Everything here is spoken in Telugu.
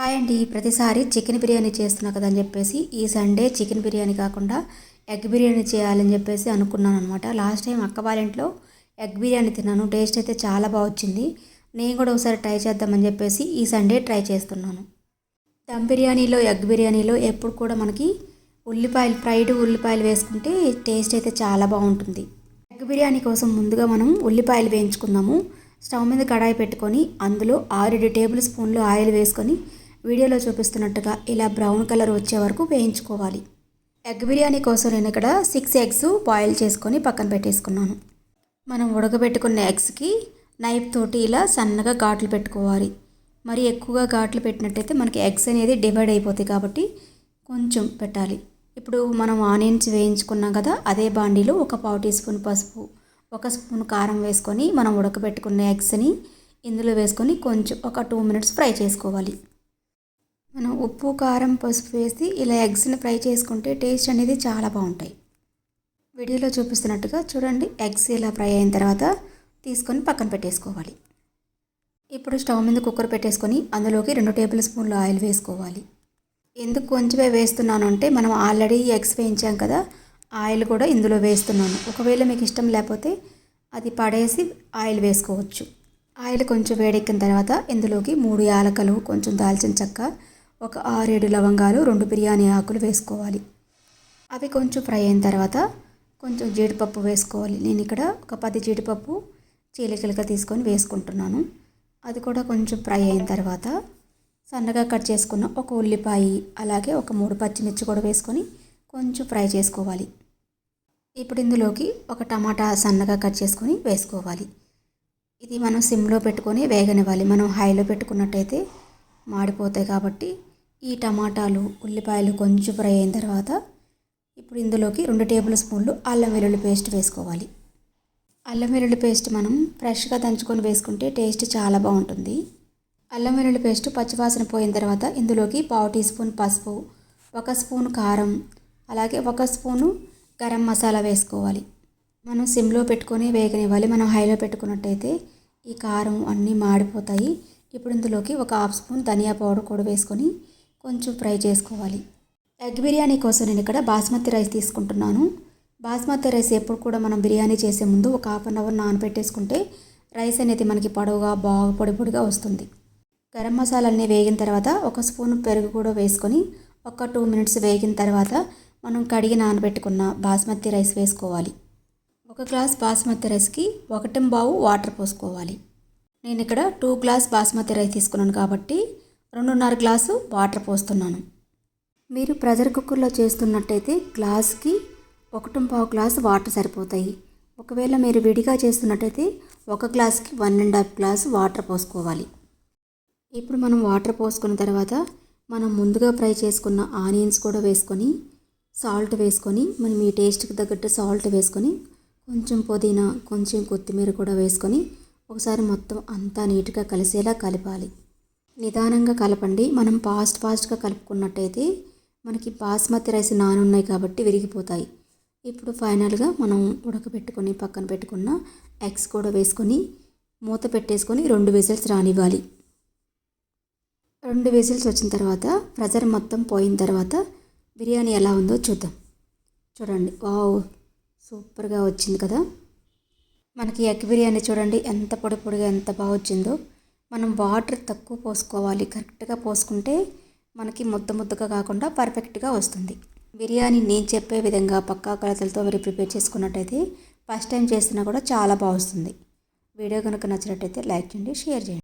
హాయ్ అండి. ప్రతిసారి చికెన్ బిర్యానీ చేస్తున్నా కదా అని చెప్పేసి ఈ సండే చికెన్ బిర్యానీ కాకుండా ఎగ్ బిర్యానీ చేయాలని చెప్పేసి అనుకున్నాను అనమాట లాస్ట్ టైం అక్క వాళ్ళ ఇంట్లో ఎగ్ బిర్యానీ తిన్నాను. టేస్ట్ అయితే చాలా బాగా వచ్చింది. నేను కూడా ఒకసారి ట్రై చేద్దామని చెప్పేసి ఈ సండే ట్రై చేస్తున్నాను. దమ్ బిర్యానీలో ఎగ్ బిర్యానీలో ఎప్పుడు కూడా మనకి ఉల్లిపాయలు ఫ్రైడ్ ఉల్లిపాయలు వేసుకుంటే టేస్ట్ అయితే చాలా బాగుంటుంది. ఎగ్ బిర్యానీ కోసం ముందుగా మనం ఉల్లిపాయలు వేయించుకుందాము. స్టవ్ మీద కడాయి పెట్టుకొని అందులో ఆరేడు టేబుల్ స్పూన్లు ఆయిల్ వేసుకొని వీడియోలో చూపిస్తున్నట్టుగా ఇలా బ్రౌన్ కలర్ వచ్చే వరకు వేయించుకోవాలి. ఎగ్ బిర్యానీ కోసం నేను ఇక్కడ సిక్స్ ఎగ్స్ బాయిల్ చేసుకొని పక్కన పెట్టేసుకున్నాను. మనం ఉడకబెట్టుకున్న ఎగ్స్కి నైఫ్ తోటి ఇలా సన్నగా ఘాట్లు పెట్టుకోవాలి. మరి ఎక్కువగా ఘాట్లు పెట్టినట్టయితే మనకి ఎగ్స్ అనేది డివైడ్ అయిపోతాయి కాబట్టి కొంచెం పెట్టాలి. ఇప్పుడు మనం ఆనియన్స్ వేయించుకున్నాం కదా అదే బాండీలో ఒక పావు టీ స్పూన్ పసుపు ఒక స్పూన్ కారం వేసుకొని మనం ఉడకబెట్టుకున్న ఎగ్స్ని ఇందులో వేసుకొని కొంచెం ఒక టూ మినిట్స్ ఫ్రై చేసుకోవాలి. మనం ఉప్పు కారం పసుపు వేసి ఇలా ఎగ్స్ని ఫ్రై చేసుకుంటే టేస్ట్ అనేది చాలా బాగుంటాయి. వీడియోలో చూపిస్తున్నట్టుగా చూడండి ఎగ్స్ ఇలా ఫ్రై అయిన తర్వాత తీసుకొని పక్కన పెట్టేసుకోవాలి. ఇప్పుడు స్టవ్ మీద కుక్కర్ పెట్టేసుకొని అందులోకి రెండు టేబుల్ స్పూన్లు ఆయిల్ వేసుకోవాలి. ఎందుకు కొంచెమే వేస్తున్నాను అంటే మనం ఆల్రెడీ ఎగ్స్ వేయించాం కదా ఆయిల్ కూడా ఇందులో వేస్తున్నాను. ఒకవేళ మీకు ఇష్టం లేకపోతే అది పడేసి ఆయిల్ వేసుకోవచ్చు. ఆయిల్ కొంచెం వేడెక్కిన తర్వాత ఇందులోకి మూడు యాలకలు కొంచెం దాల్చిన చెక్క ఒక ఆరేడు లవంగాలు రెండు బిర్యానీ ఆకులు వేసుకోవాలి. అవి కొంచెం ఫ్రై అయిన తర్వాత కొంచెం జీడిపప్పు వేసుకోవాలి. నేను ఇక్కడ ఒక పది జీడిపప్పు చీలికలుగా తీసుకొని వేసుకుంటున్నాను. అది కూడా కొంచెం ఫ్రై అయిన తర్వాత సన్నగా కట్ చేసుకున్న ఒక ఉల్లిపాయ అలాగే ఒక మూడు పచ్చిమిర్చి కూడా వేసుకొని కొంచెం ఫ్రై చేసుకోవాలి. ఇప్పుడు ఇందులోకి ఒక టమాటా సన్నగా కట్ చేసుకొని వేసుకోవాలి. ఇది మనం సిమ్లో పెట్టుకొని వేగనివ్వాలి. మనం హైలో పెట్టుకున్నట్టయితే మాడిపోతాయి కాబట్టి ఈ టమాటాలు ఉల్లిపాయలు కొంచెం ఫ్రై అయిన తర్వాత ఇప్పుడు ఇందులోకి రెండు టేబుల్ స్పూన్లు అల్లం వెల్లుల్లి పేస్ట్ వేసుకోవాలి. అల్లం వెల్లుల్లి పేస్ట్ మనం ఫ్రెష్గా దంచుకొని వేసుకుంటే టేస్ట్ చాలా బాగుంటుంది. అల్లం వెల్లుల్లి పేస్ట్ పచ్చివాసన పోయిన తర్వాత ఇందులోకి పావు టీ స్పూన్ పసుపు ఒక స్పూన్ కారం అలాగే ఒక స్పూను గరం మసాలా వేసుకోవాలి. మనం సిమ్లో పెట్టుకొని వేగనివ్వాలి. మనం హైలో పెట్టుకున్నట్టయితే ఈ కారం అన్నీ మాడిపోతాయి. ఇప్పుడు ఇందులోకి ఒక హాఫ్ స్పూన్ ధనియా పౌడర్ కూడా వేసుకొని కొంచెం ఫ్రై చేసుకోవాలి. ఎగ్ బిర్యానీ కోసం నేను ఇక్కడ బాస్మతి రైస్ తీసుకుంటున్నాను. బాస్మతి రైస్ ఎప్పుడు కూడా మనం బిర్యానీ చేసే ముందు ఒక హాఫ్ అన్ అవర్ నానబెట్టేసుకుంటే రైస్ అనేది మనకి పొడవుగా బాగా పొడి పొడిగా వస్తుంది. గరం మసాలాన్ని వేగిన తర్వాత ఒక స్పూన్ పెరుగు కూడా వేసుకొని ఒక టూ మినిట్స్ వేగిన తర్వాత మనం కడిగి నానబెట్టుకున్న బాస్మతి రైస్ వేసుకోవాలి. ఒక గ్లాస్ బాస్మతి రైస్కి ఒకటి బావు వాటర్ పోసుకోవాలి. నేను ఇక్కడ టూ గ్లాస్ బాస్మతి రైస్ తీసుకున్నాను కాబట్టి రెండున్నర గ్లాసు వాటర్ పోస్తున్నాను. మీరు ప్రెషర్ కుక్కర్లో చేస్తున్నట్టయితే గ్లాస్కి ఒకటి పావు గ్లాసు వాటర్ సరిపోతాయి. ఒకవేళ మీరు విడిగా చేస్తున్నట్టయితే ఒక గ్లాస్కి one and half glass water పోసుకోవాలి. ఇప్పుడు మనం వాటర్ పోసుకున్న తర్వాత మనం ముందుగా ఫ్రై చేసుకున్న ఆనియన్స్ కూడా వేసుకొని సాల్ట్ వేసుకొని మనం మీ టేస్ట్కి తగ్గట్టు సాల్ట్ వేసుకొని కొంచెం పుదీనా కొంచెం కొత్తిమీర కూడా వేసుకొని ఒకసారి మొత్తం అంతా నీట్గా కలిసేలా కలపాలి. నిదానంగా కలపండి. మనం ఫాస్ట్ ఫాస్ట్గా కలుపుకున్నట్టయితే మనకి బాస్మతి రైస్ నానున్నాయి కాబట్టి విరిగిపోతాయి. ఇప్పుడు ఫైనల్గా మనం ఉడకబెట్టుకొని పక్కన పెట్టుకున్న ఎగ్స్ కూడా వేసుకొని మూత పెట్టేసుకొని రెండు విజిల్స్ రానివ్వాలి. రెండు విజిల్స్ వచ్చిన తర్వాత ప్రెజర్ మొత్తం పోయిన తర్వాత బిర్యానీ ఎలా ఉందో చూద్దాం. చూడండి. వావ్! సూపర్గా వచ్చింది కదా. మనకి ఎగ్ బిర్యానీ చూడండి ఎంత పొడి పొడిగా ఎంత బాగా వచ్చిందో. మనం వాటర్ తక్కువ పోసుకోవాలి. కరెక్ట్గా పోసుకుంటే మనకి ముద్ద ముద్దగా కాకుండా పర్ఫెక్ట్గా వస్తుంది. బిర్యానీ నేను చెప్పే విధంగా పక్కా కొలతలతో మీరు ప్రిపేర్ చేసుకున్నట్టయితే ఫస్ట్ టైం చేసినా కూడా చాలా బాగుస్తుంది వీడియో కనుక నచ్చినట్టయితే లైక్ చేయండి షేర్ చేయండి.